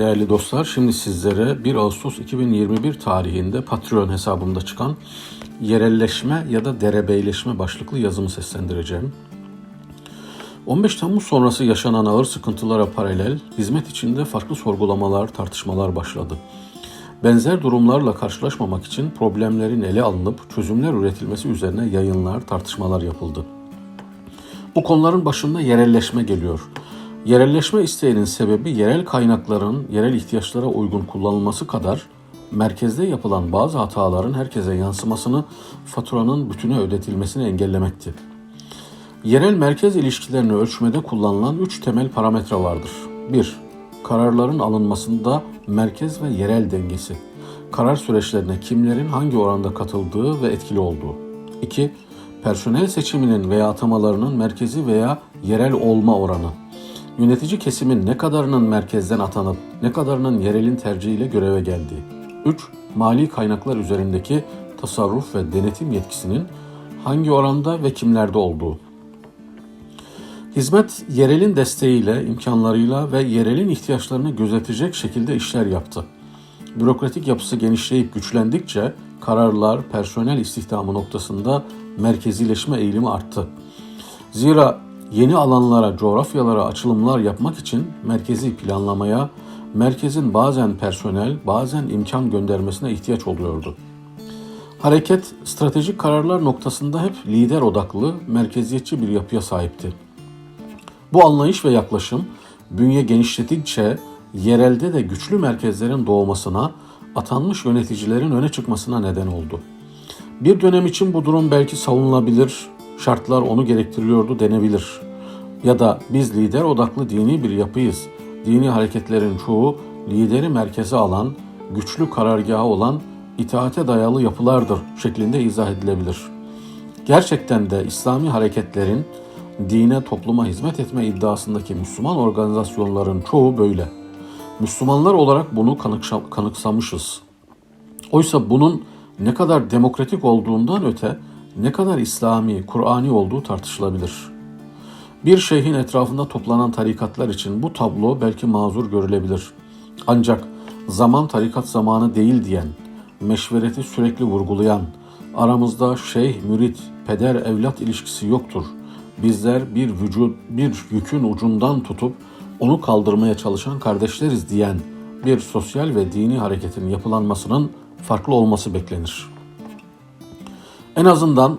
Değerli dostlar, şimdi sizlere 1 Ağustos 2021 tarihinde Patreon hesabımda çıkan yerelleşme ya da derebeyleşme başlıklı yazımı seslendireceğim. 15 Temmuz sonrası yaşanan ağır sıkıntılara paralel hizmet içinde farklı sorgulamalar, tartışmalar başladı. Benzer durumlarla karşılaşmamak için problemlerin ele alınıp çözümler üretilmesi üzerine yayınlar, tartışmalar yapıldı. Bu konuların başında yerelleşme geliyor. Yerelleşme isteğinin sebebi yerel kaynakların yerel ihtiyaçlara uygun kullanılması kadar merkezde yapılan bazı hataların herkese yansımasını faturanın bütüne ödetilmesini engellemekti. Yerel merkez ilişkilerini ölçmede kullanılan üç temel parametre vardır. 1. Kararların alınmasında merkez ve yerel dengesi. Karar süreçlerine kimlerin hangi oranda katıldığı ve etkili olduğu. 2. Personel seçiminin veya atamalarının merkezi veya yerel olma oranı. Yönetici kesimin ne kadarının merkezden atanıp ne kadarının yerelin tercihiyle göreve geldiği. 3. Mali kaynaklar üzerindeki tasarruf ve denetim yetkisinin hangi oranda ve kimlerde olduğu. Hizmet yerelin desteğiyle, imkanlarıyla ve yerelin ihtiyaçlarını gözetecek şekilde işler yaptı. Bürokratik yapısı genişleyip güçlendikçe kararlar, personel istihdamı noktasında merkezileşme eğilimi arttı. Zira yeni alanlara, coğrafyalara açılımlar yapmak için merkezi planlamaya, merkezin bazen personel, bazen imkan göndermesine ihtiyaç oluyordu. Hareket stratejik kararlar noktasında hep lider odaklı, merkeziyetçi bir yapıya sahipti. Bu anlayış ve yaklaşım bünye genişletikçe yerelde de güçlü merkezlerin doğmasına, atanmış yöneticilerin öne çıkmasına neden oldu. Bir dönem için bu durum belki savunulabilir, şartlar onu gerektiriyordu denebilir. Ya da biz lider odaklı dini bir yapıyız. Dini hareketlerin çoğu lideri merkeze alan, güçlü karargahı olan itaate dayalı yapılardır şeklinde izah edilebilir. Gerçekten de İslami hareketlerin dine, topluma hizmet etme iddiasındaki Müslüman organizasyonların çoğu böyle. Müslümanlar olarak bunu kanıksamışız. Oysa bunun ne kadar demokratik olduğundan öte ne kadar İslami, Kur'ani olduğu tartışılabilir. Bir şeyhin etrafında toplanan tarikatlar için bu tablo belki mazur görülebilir. Ancak zaman tarikat zamanı değil diyen, meşvereti sürekli vurgulayan, aramızda şeyh, mürit, peder, evlat ilişkisi yoktur. Bizler bir vücut, bir yükün ucundan tutup onu kaldırmaya çalışan kardeşleriz diyen bir sosyal ve dini hareketin yapılanmasının farklı olması beklenir. En azından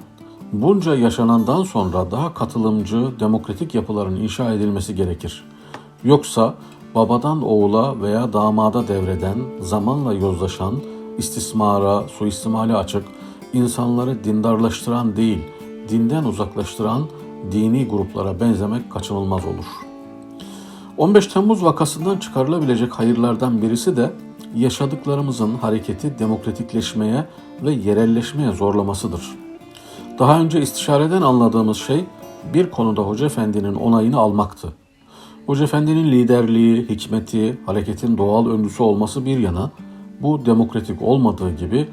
bunca yaşanandan sonra daha katılımcı, demokratik yapıların inşa edilmesi gerekir. Yoksa babadan oğula veya damada devreden, zamanla yozlaşan, istismara, suistimale açık, insanları dindarlaştıran değil, dinden uzaklaştıran dini gruplara benzemek kaçınılmaz olur. 15 Temmuz vakasından çıkarılabilecek hayırlardan birisi de yaşadıklarımızın hareketi demokratikleşmeye ve yerelleşmeye zorlamasıdır. Daha önce istişareden anladığımız şey bir konuda Hoca Efendi'nin onayını almaktı. Hoca Efendi'nin liderliği, hikmeti, hareketin doğal öncüsü olması bir yana bu demokratik olmadığı gibi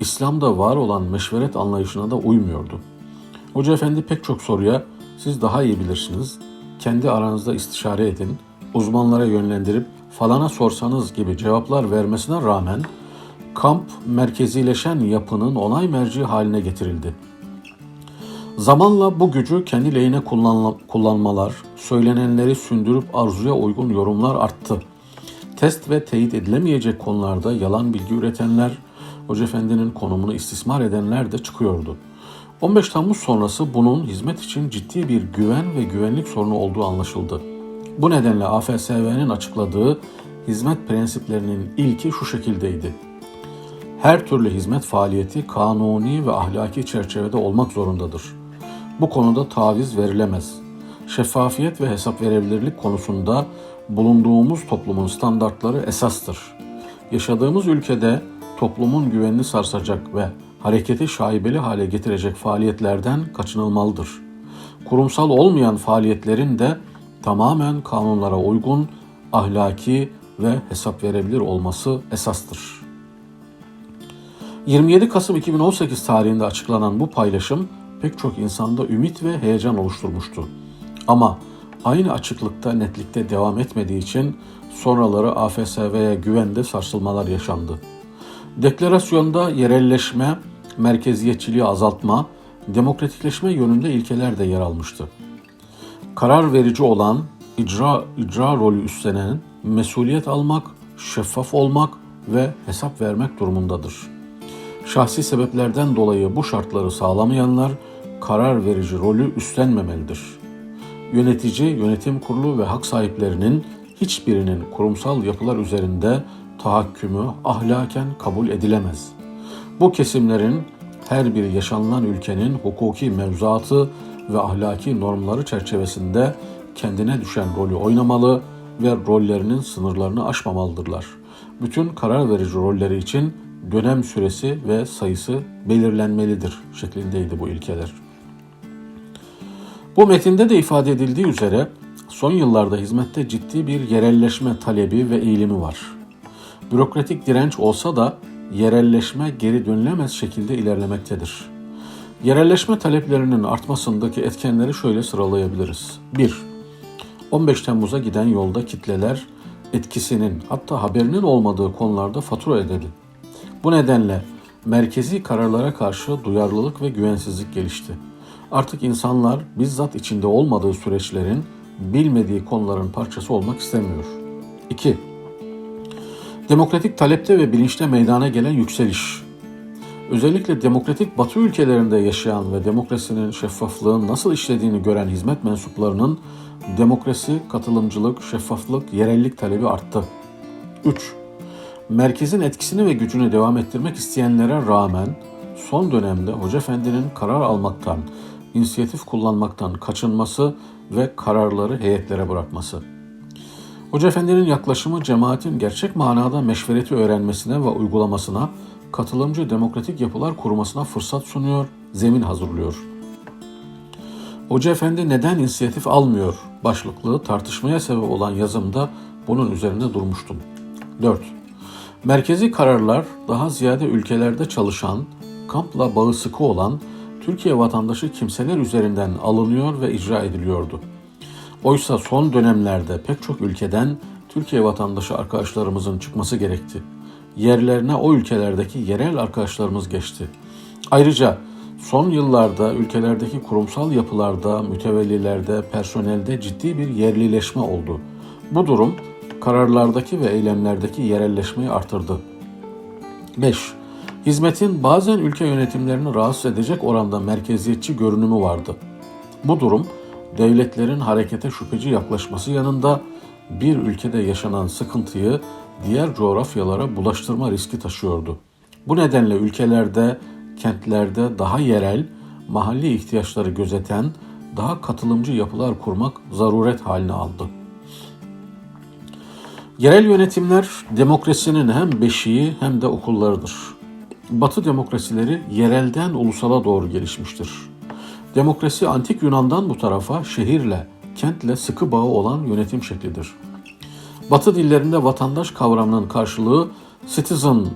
İslam'da var olan meşveret anlayışına da uymuyordu. Hoca Efendi pek çok soruya siz daha iyi bilirsiniz, kendi aranızda istişare edin, uzmanlara yönlendirip falana sorsanız gibi cevaplar vermesine rağmen kamp merkezileşen yapının onay merci haline getirildi. Zamanla bu gücü kendi lehine kullanmalar, söylenenleri sündürüp arzuya uygun yorumlar arttı. Test ve teyit edilemeyecek konularda yalan bilgi üretenler, Hoca Efendi'nin konumunu istismar edenler de çıkıyordu. 15 Temmuz sonrası bunun hizmet için ciddi bir güven ve güvenlik sorunu olduğu anlaşıldı. Bu nedenle AFSV'nin açıkladığı hizmet prensiplerinin ilki şu şekildeydi. Her türlü hizmet faaliyeti kanuni ve ahlaki çerçevede olmak zorundadır. Bu konuda taviz verilemez. Şeffafiyet ve hesap verebilirlik konusunda bulunduğumuz toplumun standartları esastır. Yaşadığımız ülkede toplumun güvenini sarsacak ve hareketi şaibeli hale getirecek faaliyetlerden kaçınılmalıdır. Kurumsal olmayan faaliyetlerin de tamamen kanunlara uygun, ahlaki ve hesap verebilir olması esastır. 27 Kasım 2018 tarihinde açıklanan bu paylaşım pek çok insanda ümit ve heyecan oluşturmuştu. Ama aynı açıklıkta, netlikte devam etmediği için sonraları AFSV'ye güvende sarsılmalar yaşandı. Deklarasyonda yerelleşme, merkeziyetçiliği azaltma, demokratikleşme yönünde ilkeler de yer almıştı. Karar verici olan, icra, icra rolü üstlenen, mesuliyet almak, şeffaf olmak ve hesap vermek durumundadır. Şahsi sebeplerden dolayı bu şartları sağlamayanlar karar verici rolü üstlenmemelidir. Yönetici, yönetim kurulu ve hak sahiplerinin hiçbirinin kurumsal yapılar üzerinde tahakkümü ahlaken kabul edilemez. Bu kesimlerin her bir yaşanılan ülkenin hukuki mevzuatı ve ahlaki normları çerçevesinde kendine düşen rolü oynamalı ve rollerinin sınırlarını aşmamalıdırlar. Bütün karar verici rolleri için dönem süresi ve sayısı belirlenmelidir şeklindeydi bu ilkeler. Bu metinde de ifade edildiği üzere son yıllarda hizmette ciddi bir yerelleşme talebi ve eğilimi var. Bürokratik direnç olsa da yerelleşme geri dönülemez şekilde ilerlemektedir. Yerelleşme taleplerinin artmasındaki etkenleri şöyle sıralayabiliriz. 1. 15 Temmuz'a giden yolda kitleler etkisinin hatta haberinin olmadığı konularda fatura edildi. Bu nedenle merkezi kararlara karşı duyarlılık ve güvensizlik gelişti. Artık insanlar bizzat içinde olmadığı süreçlerin bilmediği konuların parçası olmak istemiyor. 2. Demokratik talepte ve bilinçte meydana gelen yükseliş. Özellikle demokratik batı ülkelerinde yaşayan ve demokrasinin şeffaflığın nasıl işlediğini gören hizmet mensuplarının demokrasi, katılımcılık, şeffaflık, yerellik talebi arttı. 3. Merkezin etkisini ve gücünü devam ettirmek isteyenlere rağmen son dönemde Hoca Efendi'nin karar almaktan, inisiyatif kullanmaktan kaçınması ve kararları heyetlere bırakması. Hoca Efendi'nin yaklaşımı cemaatin gerçek manada meşvereti öğrenmesine ve uygulamasına, katılımcı demokratik yapılar kurmasına fırsat sunuyor, zemin hazırlıyor. Hoca Efendi neden inisiyatif almıyor başlıklı tartışmaya sebep olan yazımda bunun üzerinde durmuştum. 4. Merkezi kararlar daha ziyade ülkelerde çalışan, kampla bağı sıkı olan Türkiye vatandaşı kimseler üzerinden alınıyor ve icra ediliyordu. Oysa son dönemlerde pek çok ülkeden Türkiye vatandaşı arkadaşlarımızın çıkması gerekti. Yerlerine o ülkelerdeki yerel arkadaşlarımız geçti. Ayrıca son yıllarda ülkelerdeki kurumsal yapılarda, mütevellilerde, personelde ciddi bir yerlileşme oldu. Bu durum kararlardaki ve eylemlerdeki yerelleşmeyi artırdı. 5. Hizmetin bazen ülke yönetimlerini rahatsız edecek oranda merkeziyetçi görünümü vardı. Bu durum devletlerin harekete şüpheci yaklaşması yanında bir ülkede yaşanan sıkıntıyı diğer coğrafyalara bulaştırma riski taşıyordu. Bu nedenle ülkelerde, kentlerde daha yerel, mahalli ihtiyaçları gözeten, daha katılımcı yapılar kurmak zaruret haline aldı. Yerel yönetimler demokrasinin hem beşiği hem de okullarıdır. Batı demokrasileri yerelden ulusala doğru gelişmiştir. Demokrasi antik Yunan'dan bu tarafa şehirle, kentle sıkı bağı olan yönetim şeklidir. Batı dillerinde vatandaş kavramının karşılığı citizen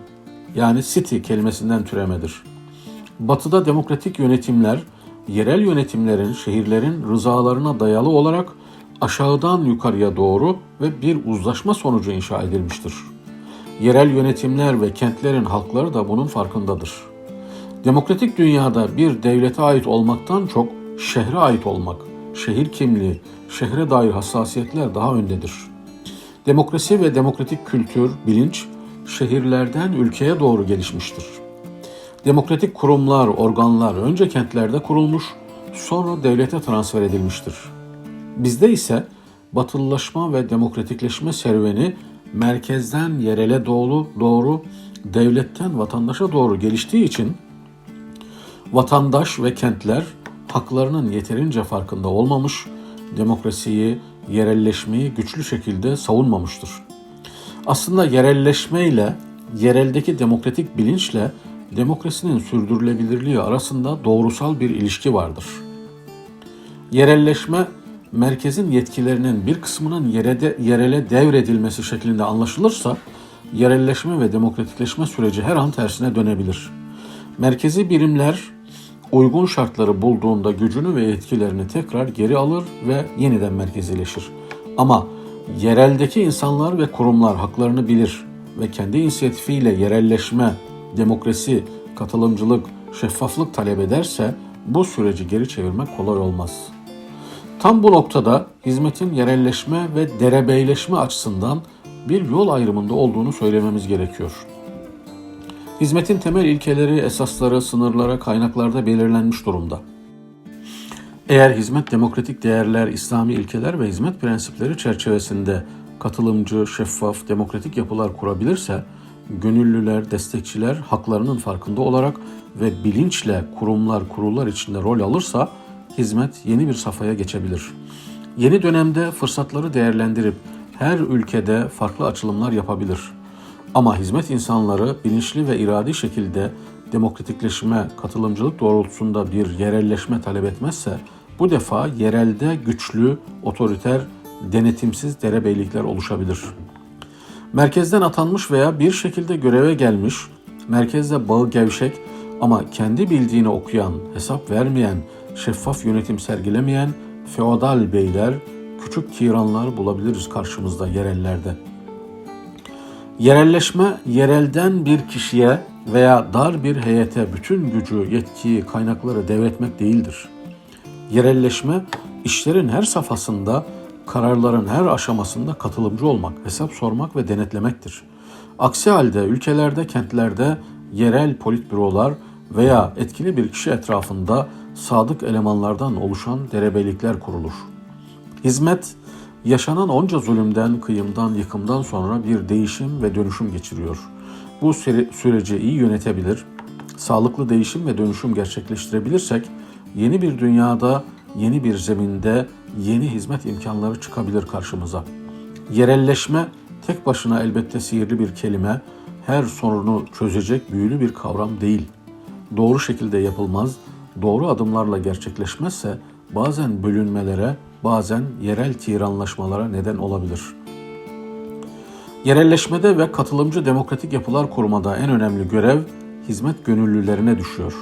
yani city kelimesinden türemedir. Batıda demokratik yönetimler yerel yönetimlerin, şehirlerin rızalarına dayalı olarak aşağıdan yukarıya doğru ve bir uzlaşma sonucu inşa edilmiştir. Yerel yönetimler ve kentlerin halkları da bunun farkındadır. Demokratik dünyada bir devlete ait olmaktan çok şehre ait olmak, şehir kimliği, şehre dair hassasiyetler daha öndedir. Demokrasi ve demokratik kültür, bilinç şehirlerden ülkeye doğru gelişmiştir. Demokratik kurumlar, organlar önce kentlerde kurulmuş, sonra devlete transfer edilmiştir. Bizde ise batılılaşma ve demokratikleşme serüveni merkezden yerele doğru, doğru devletten vatandaşa doğru geliştiği için vatandaş ve kentler haklarının yeterince farkında olmamış, demokrasiyi, yerelleşmeyi güçlü şekilde savunmamıştır. Aslında yerelleşmeyle, yereldeki demokratik bilinçle demokrasinin sürdürülebilirliği arasında doğrusal bir ilişki vardır. Yerelleşme merkezin yetkilerinin bir kısmının yerede, yerele devredilmesi şeklinde anlaşılırsa yerelleşme ve demokratikleşme süreci her an tersine dönebilir. Merkezi birimler uygun şartları bulduğunda gücünü ve etkilerini tekrar geri alır ve yeniden merkezileşir. Ama yereldeki insanlar ve kurumlar haklarını bilir ve kendi inisiyatifiyle yerelleşme, demokrasi, katılımcılık, şeffaflık talep ederse bu süreci geri çevirmek kolay olmaz. Tam bu noktada hizmetin yerelleşme ve derebeyleşme açısından bir yol ayrımında olduğunu söylememiz gerekiyor. Hizmetin temel ilkeleri, esasları, sınırlara, kaynaklarda belirlenmiş durumda. Eğer hizmet demokratik değerler, İslami ilkeler ve hizmet prensipleri çerçevesinde katılımcı, şeffaf, demokratik yapılar kurabilirse, gönüllüler, destekçiler haklarının farkında olarak ve bilinçle kurumlar, kurullar içinde rol alırsa hizmet yeni bir safhaya geçebilir. Yeni dönemde fırsatları değerlendirip her ülkede farklı açılımlar yapabilir. Ama hizmet insanları bilinçli ve iradi şekilde demokratikleşme, katılımcılık doğrultusunda bir yerelleşme talep etmezse bu defa yerelde güçlü, otoriter, denetimsiz derebeylikler oluşabilir. Merkezden atanmış veya bir şekilde göreve gelmiş, merkezde bağı gevşek ama kendi bildiğini okuyan, hesap vermeyen, şeffaf yönetim sergilemeyen feodal beyler, küçük tiranlar bulabiliriz karşımızda yerellerde. Yerelleşme, yerelden bir kişiye veya dar bir heyete bütün gücü, yetkiyi, kaynakları devretmek değildir. Yerelleşme, işlerin her safhasında, kararların her aşamasında katılımcı olmak, hesap sormak ve denetlemektir. Aksi halde ülkelerde, kentlerde yerel politbürolar veya etkili bir kişi etrafında sadık elemanlardan oluşan derebeylikler kurulur. Hizmet, yaşanan onca zulümden, kıyımdan, yıkımdan sonra bir değişim ve dönüşüm geçiriyor. Bu süre- süreci iyi yönetebilir, sağlıklı değişim ve dönüşüm gerçekleştirebilirsek, yeni bir dünyada, yeni bir zeminde yeni hizmet imkanları çıkabilir karşımıza. Yerelleşme tek başına elbette sihirli bir kelime, her sorunu çözecek büyülü bir kavram değil. Doğru şekilde yapılmaz, doğru adımlarla gerçekleşmezse bazen bölünmelere, bazen yerel tiranlaşmalara neden olabilir. Yerelleşmede ve katılımcı demokratik yapılar kurmada en önemli görev hizmet gönüllülerine düşüyor.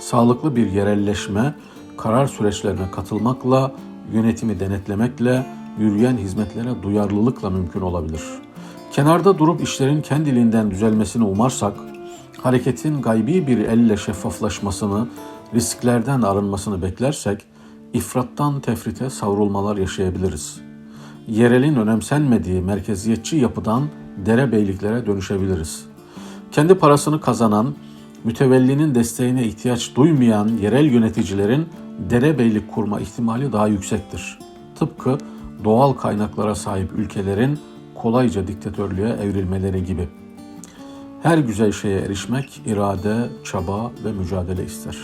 Sağlıklı bir yerelleşme, karar süreçlerine katılmakla, yönetimi denetlemekle, yürüyen hizmetlere duyarlılıkla mümkün olabilir. Kenarda durup işlerin kendiliğinden düzelmesini umarsak, hareketin gaybi bir elle şeffaflaşmasını, risklerden arınmasını beklersek, ifrattan tefrite savrulmalar yaşayabiliriz. Yerelin önemsenmediği merkeziyetçi yapıdan derebeyliklere dönüşebiliriz. Kendi parasını kazanan, mütevellinin desteğine ihtiyaç duymayan yerel yöneticilerin derebeylik kurma ihtimali daha yüksektir. Tıpkı doğal kaynaklara sahip ülkelerin kolayca diktatörlüğe evrilmeleri gibi. Her güzel şeye erişmek irade, çaba ve mücadele ister.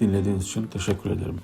Dinlediğiniz için teşekkür ederim.